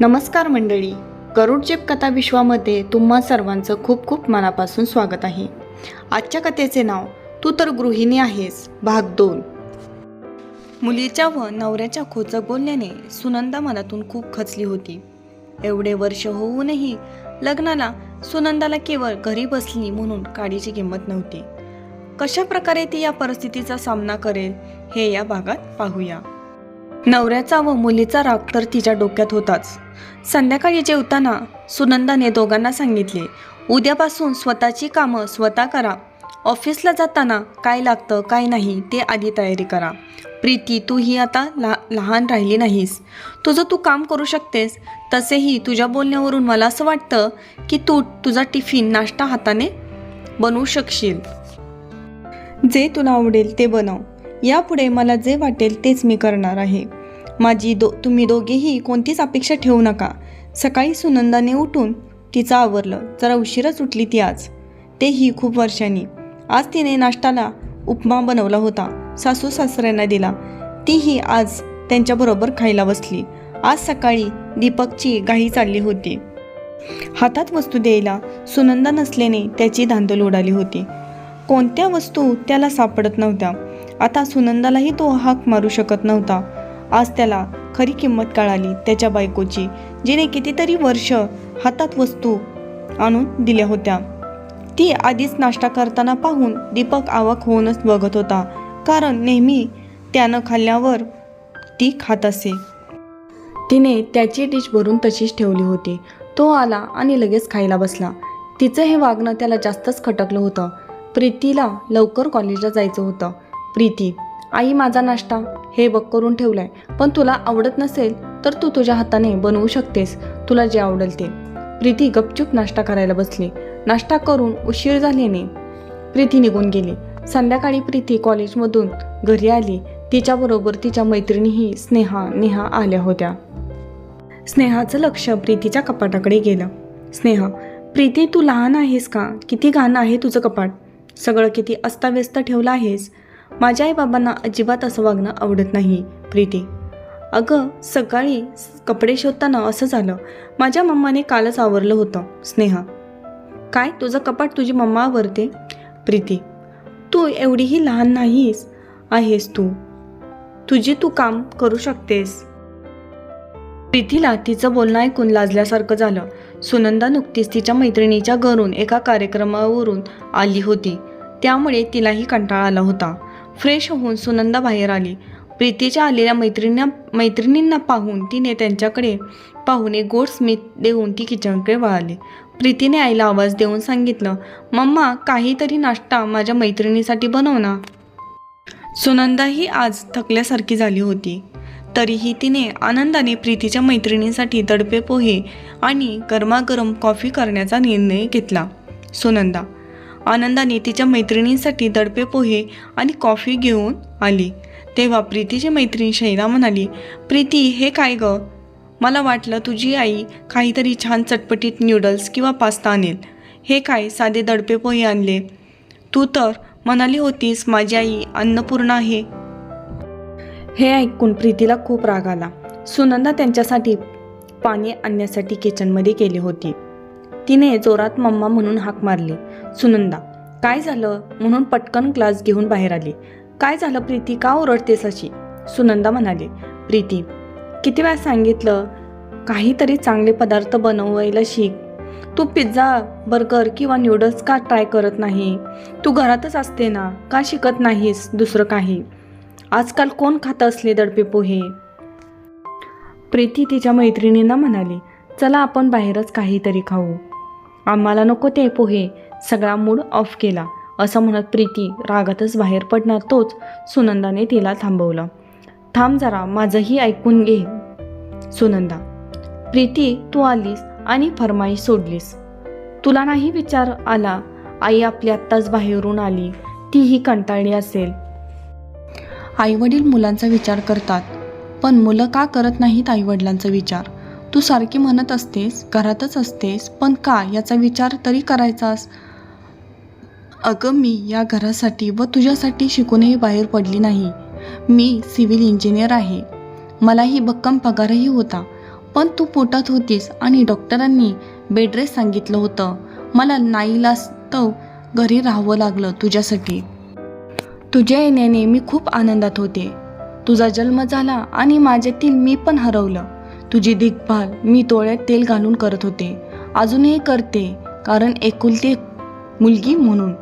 नमस्कार मंडळी. गरुडजेप कथा विश्वामध्ये तुम्हा सर्वांचं खूप खूप मनापासून स्वागत आहे. आजच्या कथेचे नाव तू तर गृहिणी आहेस भाग दोन. मुलीच्या व नवऱ्याच्या खोचक बोलण्याने सुनंदा मनातून खूप खचली होती. एवढे वर्ष होऊनही लग्नाला सुनंदाला केवळ घरी बसली म्हणून काडीची किंमत नव्हती. कशा प्रकारे ती या परिस्थितीचा सामना करेल हे या भागात पाहूया. नवऱ्याचा व मुलीचा राग तर तिच्या डोक्यात होताच. संध्याकाळी जेवताना सुनंदाने दोघांना सांगितले उद्यापासून स्वतःची कामं स्वतः करा. ऑफिसला जाताना काय लागतं काय नाही ते आधी तयारी करा. प्रीती तू ही आता ला लहान राहिली नाहीस. तुझं तू काम करू शकतेस. तसेही तुझ्या बोलण्यावरून मला असं वाटतं की तू तुझा टिफिन नाश्ता हाताने बनवू शकशील. जे तुला आवडेल ते बनव. यापुढे मला जे वाटेल तेच मी करणार आहे. माझी दो तुम्ही दोघेही कोणतीच अपेक्षा ठेवू नका. सकाळी सुनंदाने उठून तिचं आवरलं. जरा उशीरच उठली ती आज. तेही खूप वर्षांनी. आज तिने नाश्ताला उपमा बनवला होता. सासू सासऱ्यांना दिला. तीही आज त्यांच्याबरोबर खायला बसली. आज सकाळी दीपकची घाई चालली होती. हातात वस्तू द्यायला सुनंदा नसल्याने त्याची धांदल उडाली होती. कोणत्या वस्तू त्याला सापडत नव्हत्या? आता सुनंदालाही तो हाक मारू शकत नव्हता. आज त्याला खरी किंमत कळाली त्याच्या बायकोची जिने कितीतरी वर्ष हातात वस्तू आणून दिल्या होत्या. ती आधीच नाश्ता करताना पाहून दीपक आवक होऊनच बघत होता कारण नेहमी त्यानं खाल्ल्यावर ती खात असे. तिने त्याची डिश भरून तशीच ठेवली होती. तो आला आणि लगेच खायला बसला. तिचं हे वागणं त्याला जास्तच खटकलं होतं. प्रीतीला लवकर कॉलेजला जायचं होतं. प्रीती आई माझा नाश्ता. हे बघ करून ठेवलाय. पण तुला आवडत नसेल तर तू तुझ्या हाताने बनवू शकतेस. तुला जे आवडेल ते. प्रीती गपचूप नाश्ता करायला बसली. नाश्ता करून उशीर झाल्याने प्रीती निघून गेली. संध्याकाळी प्रीती कॉलेजमधून घरी आली. तिच्याबरोबर तिच्या मैत्रिणीही स्नेहा नेहा आल्या होत्या. स्नेहाचं लक्ष प्रीतीच्या कपाटाकडे गेलं. स्नेहा प्रीती तू लहान आहेस का? किती घाण आहे तुझं कपाट? सगळं किती अस्ताव्यस्त ठेवलं आहेस? माझ्या आईबाबांना अजिबात असं वागणं आवडत नाही प्रीती. अगं सकाळी कपडे शोधताना असं झालं. माझ्या मम्माने कालच आवरलं होतं स्नेहा. काय तुझं कपाट तुझी मम्मा आवरते? प्रीती. तू एवढीही लहान नाहीस आहेस तू. तुझी तू काम करू शकतेस. प्रीतीला तिचं बोलणं ऐकून लाजल्यासारखं झालं. सुनंदा नुकतीच तिच्या मैत्रिणीच्या घरून एका कार्यक्रमावरून आली होती. त्यामुळे तिलाही कंटाळा आला होता. फ्रेश होऊन सुनंदा बाहेर आली. प्रीतीच्या आलेल्या मैत्रिणींना मैत्रिणींना पाहून तिने त्यांच्याकडे पाहून एक गोड स्मित देऊन ती किचनकडे वळाली. प्रीतीने आईला आवाज देऊन सांगितलं मम्मा काहीतरी नाश्ता माझ्या मैत्रिणीसाठी बनव ना. सुनंदाही आज थकल्यासारखी झाली होती. तरीही तिने आनंदाने प्रीतीच्या मैत्रिणींसाठी दडपे पोहे आणि गरमागरम कॉफी करण्याचा निर्णय घेतला. सुनंदा आनंदाने तिच्या मैत्रिणींसाठी दडपे पोहे आणि कॉफी घेऊन आली. तेव्हा प्रीतीची मैत्रीण शैला म्हणाली प्रीती हे काय ग? मला वाटलं तुझी आई काहीतरी छान चटपटीत न्यूडल्स किंवा पास्ता आणेल. हे काय साधे दडपे पोहे आणले? तू तर म्हणाली होतीस माझी आई अन्नपूर्णा आहे. हे ऐकून प्रीतीला खूप राग आला. सुनंदा त्यांच्यासाठी पाणी आणण्यासाठी किचनमध्ये गेली होती. तिने जोरात मम्मा म्हणून हाक मारली. सुनंदा काय झालं? म्हणून पटकन क्लास घेऊन बाहेर आली. काय झालं प्रीती? का ओरडतेस अशी? सुनंदा म्हणाली. प्रीती किती वेळा सांगितलं काहीतरी चांगले पदार्थ बनवायला शिक. तू पिझ्झा बर्गर किंवा न्यूडल्स का ट्राय करत नाही? तू घरातच असते ना का शिकत नाहीस दुसरं काही? आजकाल कोण खातं असले दडपे पोहे प्रीती तिच्या मैत्रिणींना म्हणाली. चला आपण बाहेरच काहीतरी खाऊ. आम्हाला नको ते पोहे. सगळा मूड ऑफ केला. असं म्हणत प्रीती रागातच बाहेर पडणार तोच सुनंदाने तिला थांबवलं. थांब जरा माझंही ऐकून घे. सुनंदा प्रीती तू आलीस आणि फरमाईश सोडलीस. तुला नाही विचार आला आई आपली आत्ताच बाहेरून आली तीही कंटाळली असेल. आईवडील मुलांचा विचार करतात पण मुलं का करत नाहीत आईवडिलांचा विचार? तू सारखी म्हणत असतेस घरातच असतेस पण का याचा विचार तरी करायचास? अगं मी या घरासाठी व तुझ्यासाठी शिकूनही बाहेर पडली नाही. मी सिव्हिल इंजिनियर आहे. मलाही भक्कम पगारही होता. पण तू पोटात होतीस आणि डॉक्टरांनी बेडरेस सांगितलं होतं. मला नाईलास्तव घरी राहावं लागलं तुझ्यासाठी. तुझ्या येण्याने मी खूप आनंदात होते. तुझा जन्म झाला आणि माझ्यातील मी पण हरवलं. तुझी देखभाल मी तोळ्यात तेल घालून करत होते. अजूनही करते कारण एकुलती एक मुलगी म्हणून.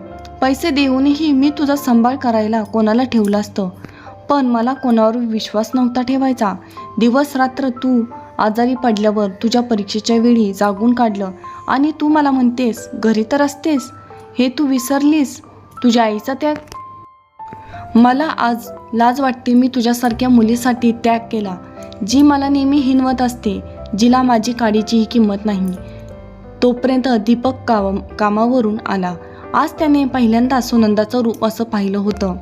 पैसे देऊनही मी तुझा सांभाळ करायला कोणाला ठेवलं असतं? पण मला कोणावर विश्वास नव्हता ठेवायचा. दिवस रात्र तू आजारी पडल्यावर तुझ्या परीक्षेच्या वेळी जागून काढलं. आणि तू मला म्हणतेस घरी तर असतेस. हे तू विसरलीस. तुझ्या आईचा त्याग मला आज लाज वाटते मी तुझ्यासारख्या मुलीसाठी त्याग केला. जी मला नेहमी हिनवत असते जिला माझी काडीचीही किंमत नाही. तोपर्यंत दीपक काम कामावरून आला. आज त्याने पहिल्यांदा सुनंदाचं रूप असं पाहिलं होतं.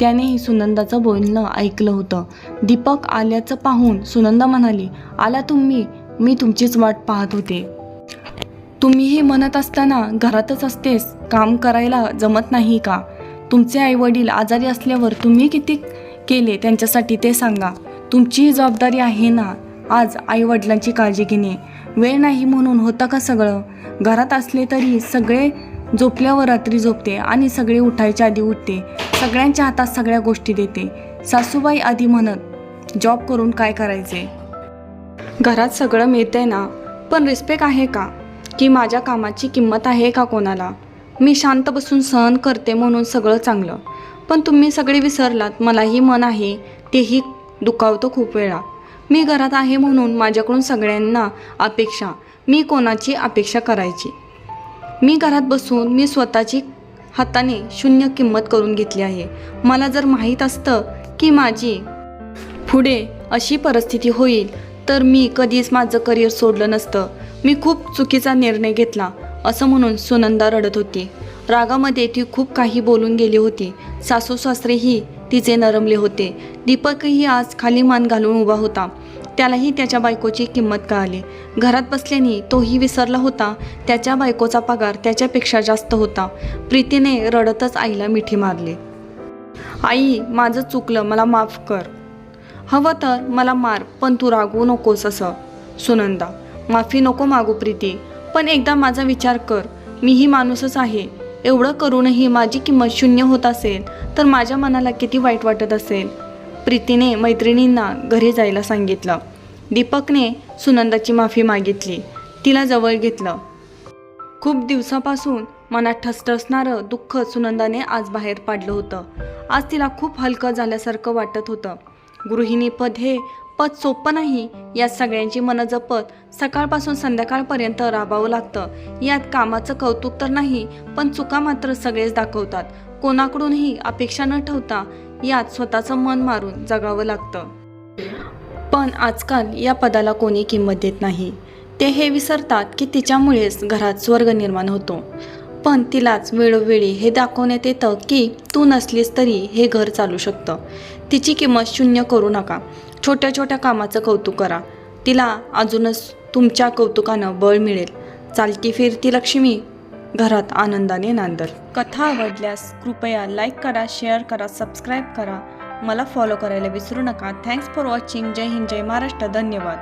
त्यानेही सुनंदाचं बोलणं ऐकलं होतं. दीपक आल्याचं पाहून सुनंदा म्हणाली आला तुम्ही मी तुमचीच वाट पाहत होते. तुम्हीही म्हणत असताना घरातच असतेस काम करायला जमत नाही का? तुमचे आईवडील आजारी असल्यावर तुम्ही किती केले त्यांच्यासाठी ते सांगा. तुमचीही जबाबदारी आहे ना? आज आईवडिलांची काळजी घेणे. वेळ नाही म्हणून होतं का सगळं? घरात असले तरी सगळे झोपल्यावर रात्री झोपते आणि सगळे उठायच्या आधी उठते. सगळ्यांच्या हातात सगळ्या गोष्टी देते. सासूबाई आधी म्हणत जॉब करून काय करायचे घरात सगळं मिळतंय ना? पण रिस्पेक्ट आहे का? की माझ्या कामाची किंमत आहे का कोणाला? मी शांत बसून सहन करते म्हणून सगळं चांगलं. पण तुम्ही सगळे विसरलात मलाही मन आहे तेही दुखावतो खूप वेळा. मी घरात आहे म्हणून माझ्याकडून सगळ्यांना अपेक्षा मी कोणाची अपेक्षा करायची? मी घरात बसून मी स्वतःची हाताने शून्य किंमत करून घेतली आहे. मला जर माहीत असतं की माझी पुढे अशी परिस्थिती होईल तर मी कधीच माझं करिअर सोडलं नसतं. मी खूप चुकीचा निर्णय घेतला असं म्हणून सुनंदा रडत होती. रागामध्ये ती खूप काही बोलून गेली होती. सासू सासरेही तिचे नरमले होते. दीपकही आज खाली मान घालून उभा होता. त्यालाही त्याच्या बायकोची किंमत कळाली. घरात बसल्याने तोही विसरला होता. त्याच्या बायकोचा पगार त्याच्यापेक्षा जास्त होता. प्रीतीने रडतच आईला मिठी मारली. आई माझं चुकलं मला माफ कर. हवं तर मला मार पण तू रागवू नकोस असं. सुनंदा माफी नको मागू प्रीती पण एकदा माझा विचार कर. मीही माणूसच आहे. एवढं करूनही माझी किंमत शून्य होत असेल तर माझ्या मनाला किती वाईट वाटत असेल? प्रीतीने मैत्रिणींना घरी जायला सांगितलं. दीपकने सुनंदाची माफी मागितली. तिला जवळ घेतलं. खूप दिवसापासून मनात ठसठसणारं दुःख सुनंदाने आज बाहेर पाडलं होतं. आज तिला खूप हलकं झाल्यासारखं वाटत होतं. गृहिणीपद हे पद सोपं नाही. यात सगळ्यांची मनं जपत सकाळपासून संध्याकाळपर्यंत राबावं लागतं. यात कामाचं कौतुक तर नाही पण चुका मात्र सगळेच दाखवतात. कोणाकडूनही अपेक्षा न ठेवता यात स्वतःचं मन मारून जगावं लागतं. पण आजकाल या पदाला कोणी किंमत देत नाही. ते हे विसरतात की तिच्यामुळेच घरात स्वर्ग निर्माण होतो. पण तिलाच वेळोवेळी हे दाखवण्यात येतं की तू नसलीस तरी हे घर चालू शकतं. तिची किंमत शून्य करू नका. छोट्या छोट्या कामाचं कौतुक करा. तिला अजूनच तुमच्या कौतुकानं बळ मिळेल. चालती फिरती लक्ष्मी घरात आनंदाने नांदल. कथा आवडल्यास कृपया लाईक करा शेअर करा सबस्क्राईब करा. मला फॉलो करायला विसरू नका. थँक्स फॉर वॉचिंग जय हिंद जय महाराष्ट्र. धन्यवाद.